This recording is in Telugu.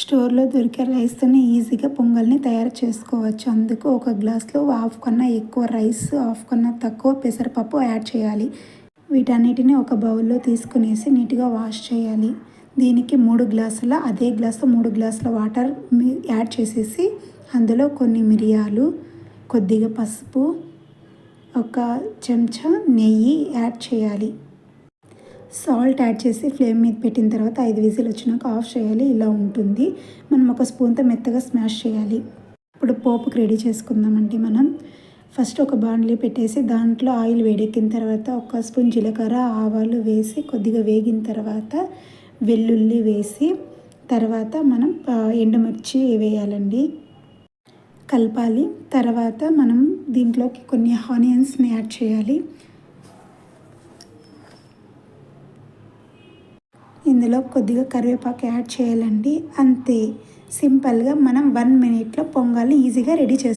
స్టోర్లో దొరికే రైస్తోనే ఈజీగా పొంగల్ని తయారు చేసుకోవచ్చు. అందుకు ఒక గ్లాస్లో హాఫ్ కన్నా ఎక్కువ రైస్ హాఫ్ కన్నా తక్కువ పెసరపప్పు యాడ్ చేయాలి. వీటన్నిటిని ఒక బౌల్లో తీసుకునేసి నీట్గా వాష్ చేయాలి. దీనికి మూడు గ్లాసుల అదే గ్లాసు మూడు గ్లాసుల వాటర్ యాడ్ చేసేసి అందులో కొన్ని మిరియాలు కొద్దిగా పసుపు ఒక చెంచా నెయ్యి యాడ్ చేయాలి. సాల్ట్ యాడ్ చేసి ఫ్లేమ్ మీద పెట్టిన తర్వాత ఐదు విజిల్ వచ్చినాక ఆఫ్ చేయాలి ఇలా ఉంటుంది. మనం ఒక స్పూన్తో మెత్తగా స్మాష్ చేయాలి. ఇప్పుడు పోపుకి రెడీ చేసుకుందామండి మనం. ఫస్ట్ ఒక బాండ్లీ పెట్టేసి దాంట్లో ఆయిల్ వేడెక్కిన తర్వాత ఒక స్పూన్ జీలకర్ర ఆవాలు వేసి కొద్దిగా వేగిన తర్వాత వెల్లుల్లి వేసి తర్వాత మనం ఎండుమిర్చి వేయాలండి. కలపాలి. తర్వాత మనం దీంట్లోకి కొన్ని ఆనియన్స్ని యాడ్ చేయాలి. ఇందులో కొద్దిగా కరివేపాకు యాడ్ చేయాలండి. అంతే. సింపుల్గా మనం వన్ మినిట్లో పొంగల్ని ఈజీగా రెడీ చేస్తాం